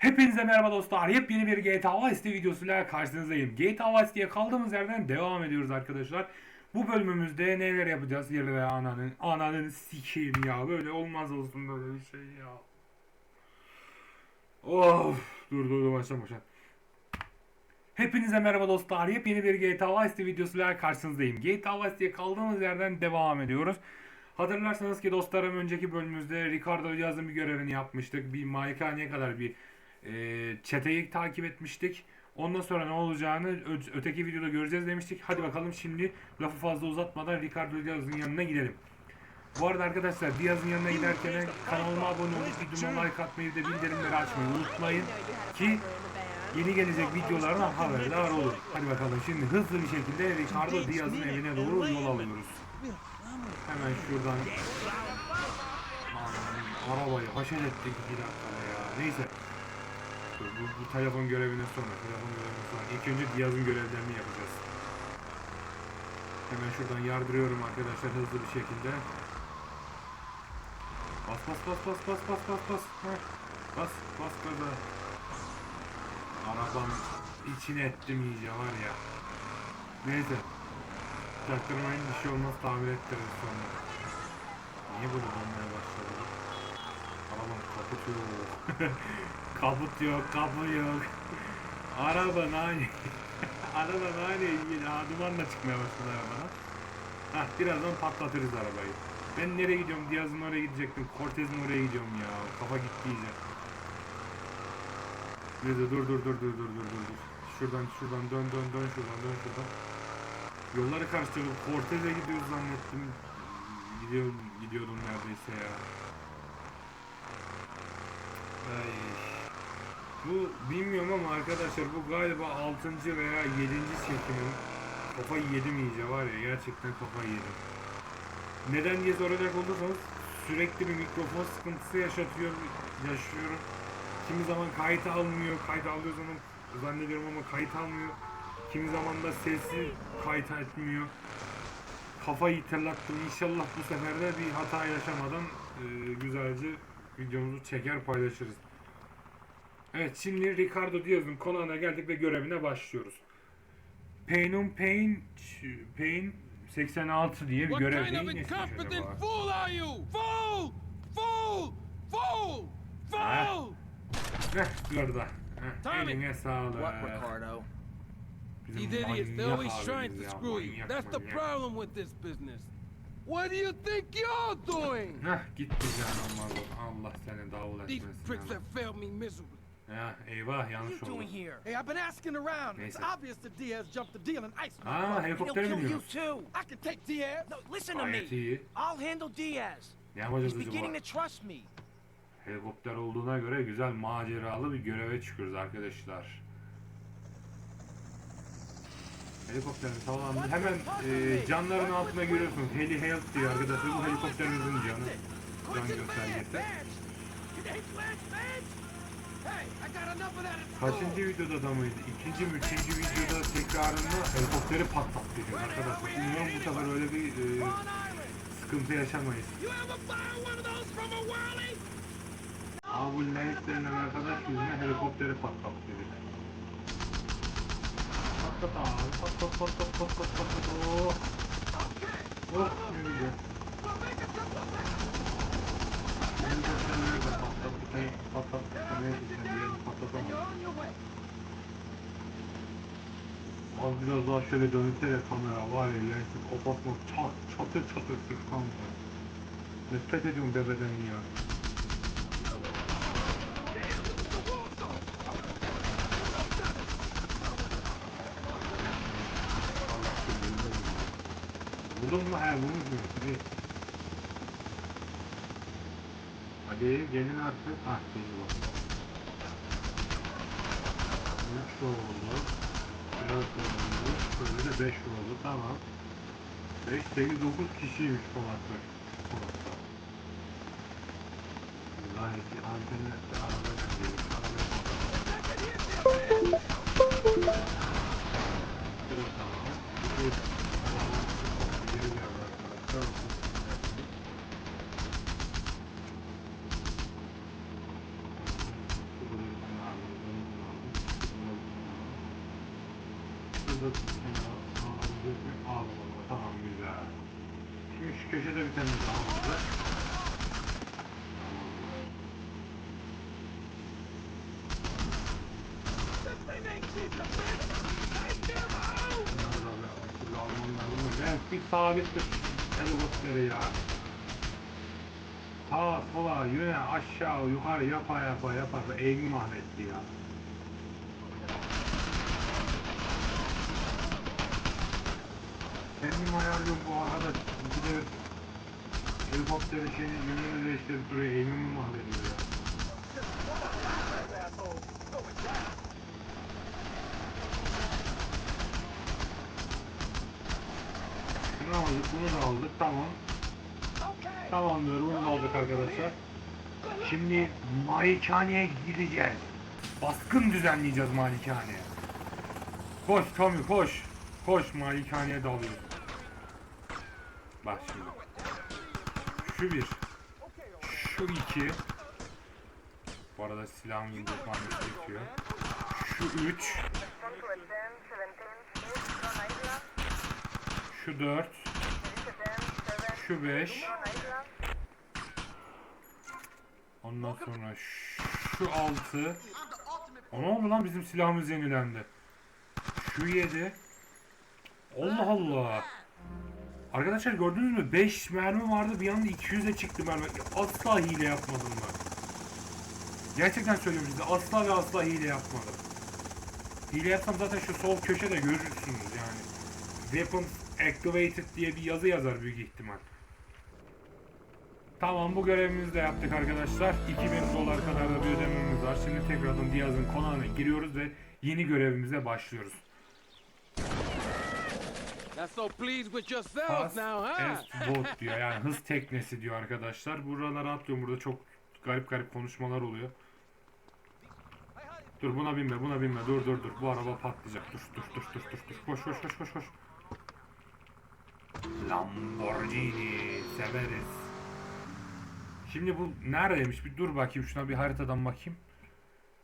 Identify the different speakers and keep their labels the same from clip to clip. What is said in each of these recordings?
Speaker 1: Hepinize merhaba dostlar. Yepyeni bir GTA Vice City videosuyla karşınızdayım. GTA Vice City'ye kaldığımız yerden devam ediyoruz arkadaşlar. Bu bölümümüzde neler yapacağız? Yerine ve ananın, ananın sikeyim ya. Böyle olmaz olsun böyle bir şey ya. Of. Dur dur dur başla başla. Hepinize merhaba dostlar. Yepyeni bir GTA Vice City videosuyla karşınızdayım. GTA Vice City'ye kaldığımız yerden devam ediyoruz. Hatırlarsanız ki dostlarım önceki bölümümüzde Ricardo Diaz'ın bir görevini yapmıştık. Bir malikaneye kadar bir e, çeteyi takip etmiştik. Ondan sonra ne olacağını öteki videoda göreceğiz demiştik. Hadi bakalım şimdi lafı fazla uzatmadan Ricardo Diaz'ın yanına gidelim. Bu arada arkadaşlar Diaz'ın yanına giderken kanalıma abone olup videoma like atmayı ve bildirimleri açmayı unutmayın ki yeni gelecek videolardan haberdar olun. Hadi bakalım şimdi hızlı bir şekilde Ricardo Diaz'ın evine doğru yol alıyoruz. Hemen şuradan Aman, arabayı haşet ettik bir dakikada ya. Neyse. Dur, Bu, bu telefon görevine sonra, telefon görevine sonra. İlk önce Diaz'ın görevlerini yapacağız. Hemen şuradan yardırıyorum arkadaşlar hızlı bir şekilde. Bas bas bas bas bas bas bas bas. Heh. Bas bas gaza. Arabam içine ettim iyice var ya. Neyse. Çaktırmayın bir şey olmaz tamir ettiririz sonra. Niye böyle olmaya başladı? bu? Arabam kaput yok. kapı yok. Araba nane. Araba nane yine ha, dumanla çıkmaya başladı arabana. Hah birazdan patlatırız arabayı. Ben nereye gidiyorum? Diaz'ın oraya gidecektim. Cortez'in oraya gidiyorum ya. Kafa gitti iyice. Neyse dur dur dur dur dur dur. dur. Şuradan şuradan dön dön dön şuradan dön şuradan. Yolları karıştırdım. Cortez'e gidiyoruz zannettim. Gidiyorum, gidiyordum neredeyse ya. Ay. Bu bilmiyorum ama arkadaşlar bu galiba 6. veya 7. çekimim. Kafayı yedim iyice var ya gerçekten kafayı yedim. Neden diye soracak olursanız sürekli bir mikrofon sıkıntısı yaşatıyor, yaşıyorum. Kimi zaman kayıt almıyor, kayıt aldığı zaman zannediyorum ama kayıt almıyor. Kimi zaman da sesi kayıt etmiyor. Kafayı tırlattım. İnşallah bu sefer de bir hata yaşamadan e, güzelce videomuzu çeker paylaşırız. Evet şimdi Ricardo Diaz'ın konağına geldik ve görevine başlıyoruz. Pain'un Pain Pain 86 diye bir
Speaker 2: What
Speaker 1: görev
Speaker 2: kind
Speaker 1: değil
Speaker 2: of
Speaker 1: mi
Speaker 2: incompetent
Speaker 1: acaba?
Speaker 2: fool are you? Fool! Fool! Fool! Fool!
Speaker 1: Heh, burada. Heh,
Speaker 2: Tommy.
Speaker 1: eline sağlık.
Speaker 3: What, Ricardo?
Speaker 1: Bizim
Speaker 2: These idiots, they're always trying to screw you. That's the problem with this business. What do you think you're doing?
Speaker 1: Heh gitti canım. Allah seni davul
Speaker 2: These
Speaker 1: etmesin.
Speaker 2: pricks
Speaker 1: ya.
Speaker 2: have failed me miserably.
Speaker 1: Ya eyvah
Speaker 3: What are
Speaker 1: yanlış
Speaker 3: you
Speaker 1: oldu.
Speaker 3: doing here?
Speaker 4: Hey, I've been asking around. It's
Speaker 1: Neyse.
Speaker 4: obvious that Diaz jumped the deal and iced my
Speaker 1: Aa helikoptere
Speaker 3: kill you
Speaker 1: biniyoruz.
Speaker 3: too.
Speaker 4: I can take Diaz.
Speaker 3: No, listen to
Speaker 1: Gayet
Speaker 3: me.
Speaker 1: iyi.
Speaker 3: I'll handle Diaz.
Speaker 1: Ne yapacağız
Speaker 3: He's beginning to trust me.
Speaker 1: Helikopter olduğuna göre güzel maceralı bir göreve çıkıyoruz arkadaşlar. Helikopterin havalandı. Hemen e, canların altında görüyorsunuz. Heli Health diyor arkadaşlar. Bu helikopterimizin canı. Can göstergesi. Kaçıncı videoda da mıydı? İkinci mi, üçüncü videoda tekrarında helikopteri patlattık arkadaşlar. Umarım bu sefer öyle bir e, sıkıntı yaşamayız.
Speaker 4: You ever fire one of those from a whirly?
Speaker 1: Ama bu Lennox denilen arkadaş yüzüne helikopteri patlattı dedi. Patlat abi, patlat patlat patlat patlat. Oh, oh ne güzel. Helikopterleri de patlattık, ne
Speaker 4: on your way.
Speaker 1: Az biraz daha şöyle dönsene kamera var ya lensin kafasına çat çatır çatır sıkan var. Nefret ediyorum bebeden ya. Vurdun mu? He vurmuş. İyi. Hadi gelin artık. Ah geliyor. 3 oldu. Biraz oldu. Böyle de 5 oldu. Tamam. 5, 8, 9 kişiymiş Polat'ta. Polat'ta. Gayet bir anteni araba gidiyor. Araba Şurada tamam. Bu geri bir arkadaşlar. Şurada Al baba tamam güzel. Şimdi şu köşede bir tane daha var.
Speaker 4: This thing ain't cheap, man. Thank you, Mo.
Speaker 1: Ben bir sabit bir helikopteri ya. Sağa sola yöne aşağı yukarı yapa yapa yapa eğimi mahvetti ya. Kendim ayarlıyorum bu arada bir de helikopterin şeyini yönünü değiştirip duruyor eğimimi mahvediyor ya. Şunu aldık bunu da aldık tamam.
Speaker 4: Okay.
Speaker 1: Tamamdır bunu da aldık arkadaşlar. Şimdi malikaneye gideceğiz. Baskın düzenleyeceğiz malikaneye. Koş Tommy koş. Koş malikaneye dalıyoruz. Bak şimdi. Şu bir. Şu iki. Bu arada silahımı indirmem gerekiyor. Şu üç. Şu dört. Şu beş. Ondan sonra şu altı. O ne oldu lan bizim silahımız yenilendi. Şu yedi. Allah Allah. Arkadaşlar gördünüz mü? 5 mermi vardı bir anda 200'e çıktı mermi. Asla hile yapmadım ben. Gerçekten söylüyorum size asla ve asla hile yapmadım. Hile yapsam zaten şu sol köşede görürsünüz yani. Weapons activated diye bir yazı yazar büyük ihtimal. Tamam bu görevimizi de yaptık arkadaşlar. 2000 dolar kadar da bir ödememiz var. Şimdi tekrardan Diaz'ın konağına giriyoruz ve yeni görevimize başlıyoruz.
Speaker 2: So pleased with yourselves
Speaker 1: Fast
Speaker 2: now, huh?
Speaker 1: as boat diyor yani hız teknesi diyor arkadaşlar. Buralara atlıyorum burada çok garip garip konuşmalar oluyor. Dur buna binme buna binme dur dur dur bu araba patlayacak dur dur dur dur dur dur koş koş koş koş koş. Lamborghini severiz. Şimdi bu neredeymiş bir dur bakayım şuna bir haritadan bakayım.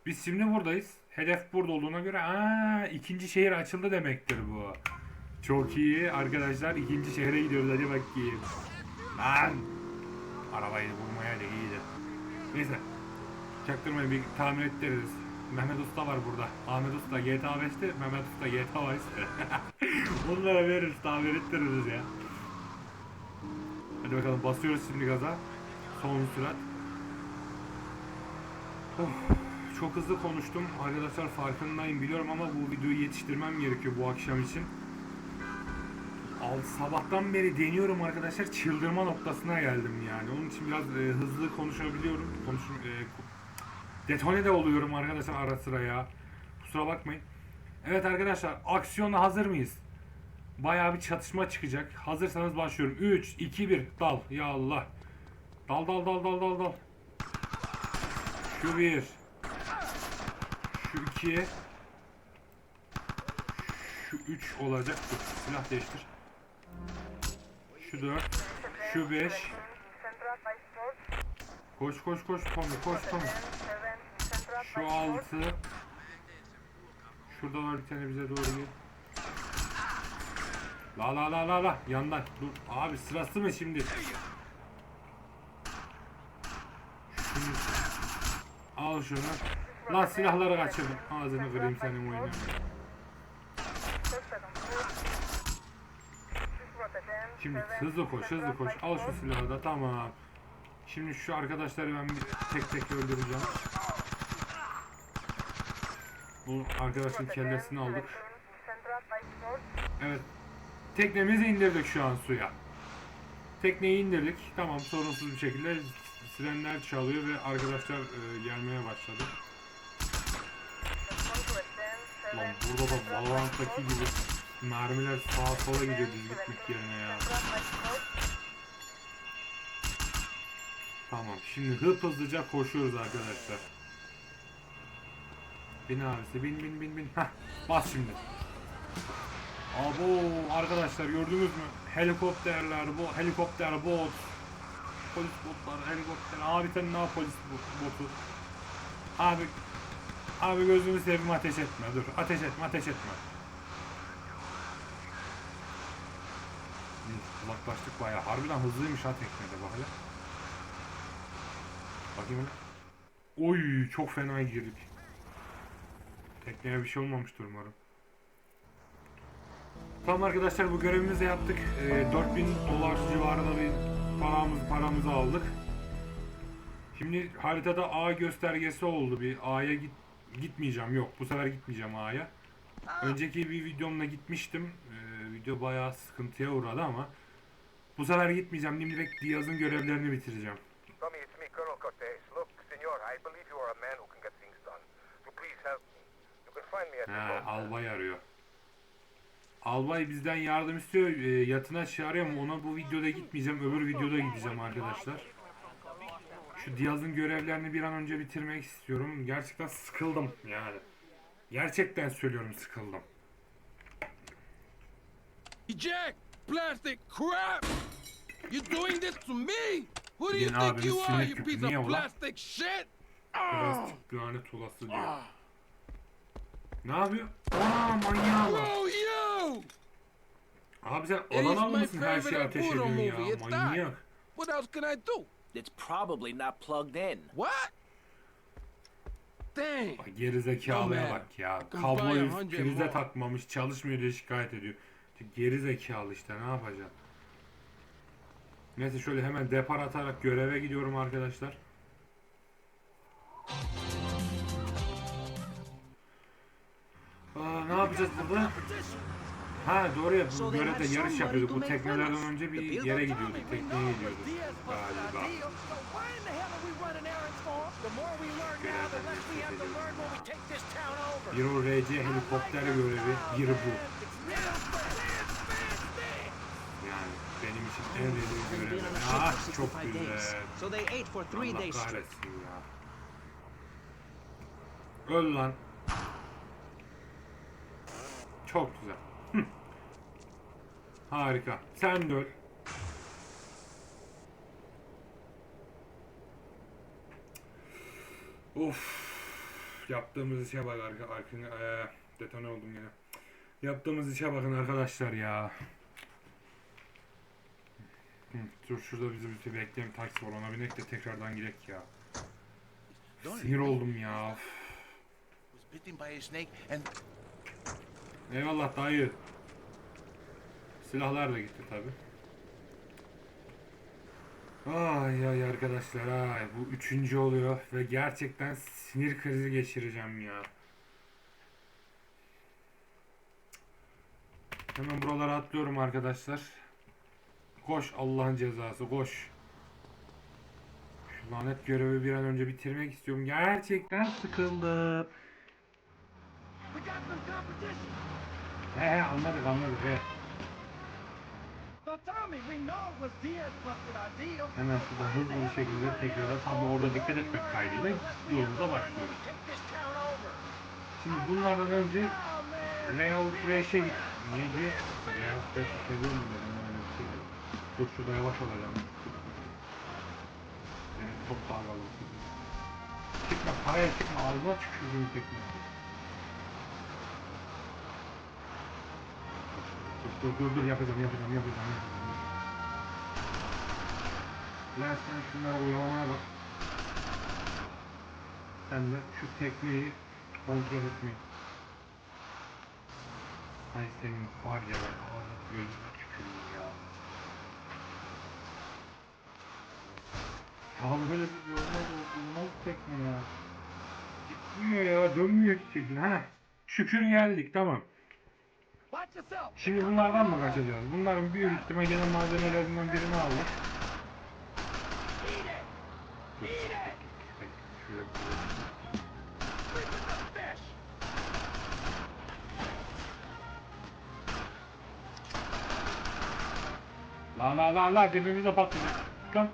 Speaker 1: Biz şimdi buradayız. Hedef burada olduğuna göre aa ikinci şehir açıldı demektir bu. Çok iyi arkadaşlar ikinci şehre gidiyoruz hadi bakayım. Lan! Arabayı bulmaya da iyiydi. Neyse. Çaktırmayın bir tamir ettiririz. Mehmet Usta var burada. Ahmet Usta GTA 5'te, Mehmet Usta GTA Vice'te. Bunlara veririz, tamir ettiririz ya. Hadi bakalım basıyoruz şimdi gaza. Son sürat. Of, çok hızlı konuştum. Arkadaşlar farkındayım biliyorum ama bu videoyu yetiştirmem gerekiyor bu akşam için. Al, sabahtan beri deniyorum arkadaşlar çıldırma noktasına geldim yani. Onun için biraz e, hızlı konuşabiliyorum. Konuşum, e, detone de oluyorum arkadaşlar ara sıra ya. Kusura bakmayın. Evet arkadaşlar aksiyona hazır mıyız? Bayağı bir çatışma çıkacak. Hazırsanız başlıyorum. 3, 2, 1 dal. Ya Allah. Dal dal dal dal dal dal. Şu bir. Şu iki. Şu üç olacak. Silah değiştir. Şu dört. Şu beş. Koş koş koş Tommy koş Tommy. Şu altı. Şurada var bir tane bize doğru gel. La la la la la yandan dur abi sırası mı şimdi? Şunu al şunu. Lan silahları kaçırdım. Ağzını kırayım senin oyunu. Şimdi hızlı koş hızlı koş. Al şu silahı da tamam. Şimdi şu arkadaşları ben bir tek tek öldüreceğim. Bu arkadaşın kellesini aldık. Evet. Teknemizi indirdik şu an suya. Tekneyi indirdik. Tamam sorunsuz bir şekilde sirenler çalıyor ve arkadaşlar e, gelmeye başladı. Lan burada da Valorant'taki gibi mermiler sağa sola gidiyor düz gitmek yerine ya. Tamam şimdi hıp hızlıca koşuyoruz arkadaşlar. Bin abisi bin bin bin bin. Heh bas şimdi. Abo arkadaşlar gördünüz mü? Helikopterler bu helikopter bot. Polis botlar helikopter. Abi sen ne polis bot- botu? Abi Abi gözünü seveyim ateş etme dur ateş etme ateş etme. Uzaklaştık bayağı. Harbiden hızlıymış ha teknede bak hele. Bakayım hele. Oy çok fena girdik. Tekneye bir şey olmamıştır umarım. Tamam arkadaşlar bu görevimizi yaptık. Ee, 4000 dolar civarında bir paramız paramızı aldık. Şimdi haritada A göstergesi oldu. Bir A'ya git gitmeyeceğim. Yok bu sefer gitmeyeceğim A'ya. Önceki bir videomda gitmiştim. Ee, video bayağı sıkıntıya uğradı ama bu sefer gitmeyeceğim. Direkt Diaz'ın görevlerini bitireceğim.
Speaker 5: Tommy, it's me, Colonel Cortez. Look, senor, I believe you are a man who can get things done. So please help me. You can find me at the boat.
Speaker 1: albay arıyor. Albay bizden yardım istiyor. Ee, yatına çağırıyor ama ona bu videoda gitmeyeceğim. Öbür videoda gideceğim arkadaşlar. Şu Diaz'ın görevlerini bir an önce bitirmek istiyorum. Gerçekten sıkıldım yani. Gerçekten söylüyorum sıkıldım.
Speaker 2: Eject! Plastic crap! You're doing this to me? Who do you
Speaker 1: Yine
Speaker 2: think you are, you piece of plastic shit? Ah!
Speaker 1: Plastik lanet olası diyor. Ne yapıyor? Aa manyağı var.
Speaker 2: You!
Speaker 1: Abi sen alan
Speaker 2: my
Speaker 1: mısın her şeyi ateş ediyorsun ya manyak.
Speaker 2: What else can I do?
Speaker 3: It's probably not plugged in.
Speaker 2: What? Dang!
Speaker 1: Bak Gerizekalıya bak ya. Kabloyu prize takmamış çalışmıyor diye şikayet ediyor. Gerizekalı işte ne yapacağım. Neyse şöyle hemen depar atarak göreve gidiyorum arkadaşlar. Aa, ne yapacağız burada? Ha doğru ya bu görevde yarış yapıyorduk. Bu teknelerden önce bir yere gidiyorduk. Tekneye gidiyorduk galiba. Bir o RC helikopter görevi, biri bu. Yani Ah çok güzel.
Speaker 6: So they ate for three
Speaker 1: Allah kahretsin ya. Öl lan. Çok güzel. Hı. Harika. Sen de öl. Of. Yaptığımız işe bak arka, arka, detone oldum yine. Yaptığımız işe bakın arkadaşlar ya. Hı, dur şurada bizi bir bekleyen taksi var ona binek de tekrardan gidek ya. Sinir oldum ya. Eyvallah dayı. Silahlar da gitti tabi. Ay ay arkadaşlar ay bu üçüncü oluyor ve gerçekten sinir krizi geçireceğim ya. Hemen buralara atlıyorum arkadaşlar. Koş Allah'ın cezası koş. Şu lanet görevi bir an önce bitirmek istiyorum. Gerçekten sıkıldım. He he anladık anladık he. Hemen şuradan hızlı bir şekilde tekrar tam orada dikkat etmek kaydıyla yolumuza başlıyoruz. Şimdi bunlardan önce. Real Fresh'e git. Neydi? Real Fresh'i seviyor mu dedim öyle bir şey. Dur şurada yavaş olacağım. Evet, çok dalgalı. Çıkma, hayır çıkma. Ağzına bu tekme. Dur dur dur dur yapacağım yapacağım yapacağım yapacağım. Lan sen şunlara uygulamaya bak. Sen de şu tekneyi kontrol etmeyi. Ay senin var ya ben ağzına gözüne tüküreyim ya. Böyle bir yolmaz olmaz tekne ya. Gitmiyor ya dönmüyor çiçekler ha. Şükür geldik tamam. Şimdi bunlardan mı kaçacağız? Bunların büyük ihtimal gene malzemelerinden birini aldık. Lan lan lan lan dibimize patlayacak. Lan.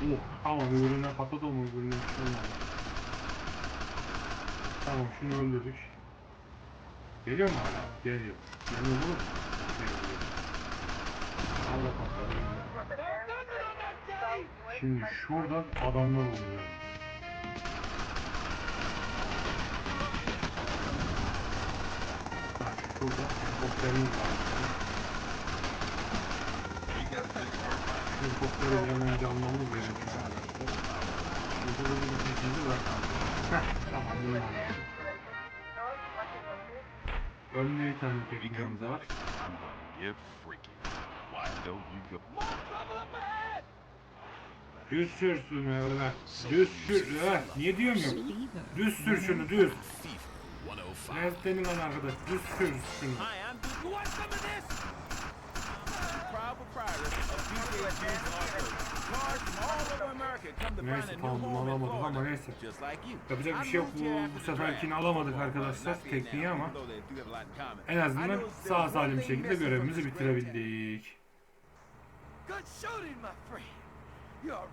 Speaker 1: Oh tamam öbürüne patladı ama öbürüne olmadı. Tamam şunu öldürdük. Geliyor mu hala? Geliyor. Geliyor mu? Geliyor. Allah patladı. Şimdi şuradan adamlar oluyor. Bak şurada helikopterimiz var. Helikopter üzerinden canlamamız gerekiyor arkadaşlar. Burada da bir ikinci var. Heh, tamam bunu anladım. Önüne bir tane var. Düz sürsün öyle. Düz sür. Eh, niye diyorum ya? Düz sür şunu düz. Ne senin lan arkadaş? Düz sür şunu. Neyse tamam bunu alamadık ama neyse.
Speaker 3: Just like you.
Speaker 1: Yapacak bir şey yok. Bu, bu seferkini alamadık arkadaşlar tekniği ama en azından sağ salim şekilde görevimizi bitirebildik.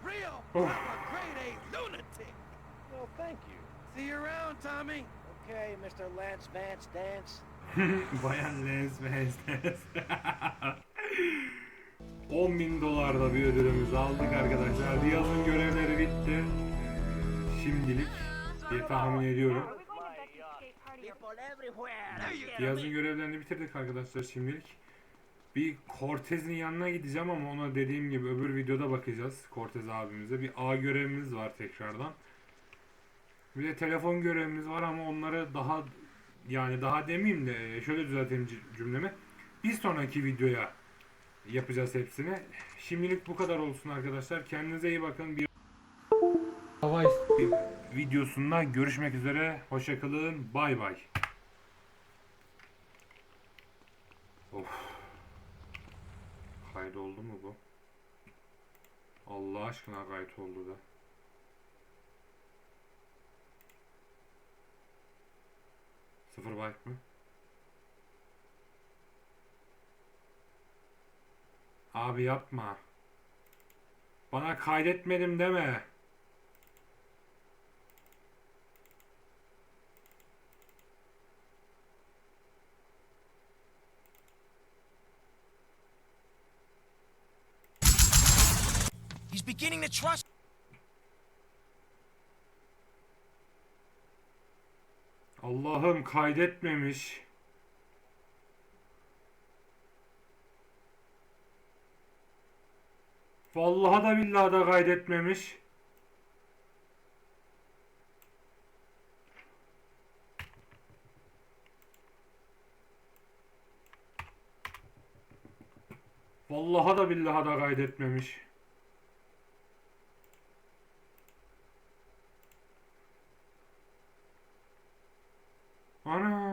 Speaker 4: Real,
Speaker 1: Oh.
Speaker 4: proper grade A lunatic.
Speaker 7: Well, thank you.
Speaker 4: See you around, Tommy.
Speaker 7: Okay, Mr. Lance Vance Dance.
Speaker 1: Bayan Lens Vance 10 bin dolar da bir ödülümüzü aldık arkadaşlar. Riyaz'ın görevleri bitti. Şimdilik diye tahmin ediyorum. Riyaz'ın görevlerini bitirdik arkadaşlar şimdilik. Bir Cortez'in yanına gideceğim ama ona dediğim gibi öbür videoda bakacağız Cortez abimize. Bir A görevimiz var tekrardan. Bir de telefon görevimiz var ama onları daha yani daha demeyeyim de şöyle düzelteyim cümlemi. Bir sonraki videoya yapacağız hepsini. Şimdilik bu kadar olsun arkadaşlar. Kendinize iyi bakın. Bir hava videosunda görüşmek üzere. Hoşçakalın. Bay bay. Of. Kaydı oldu mu bu? Allah aşkına kayıt oldu da. Sıfır byte mı? Abi yapma. Bana kaydetmedim deme.
Speaker 3: He's beginning to trust.
Speaker 1: Allah'ım kaydetmemiş. Vallahi da billahi da kaydetmemiş. Vallahi da billahi da kaydetmemiş. Ana.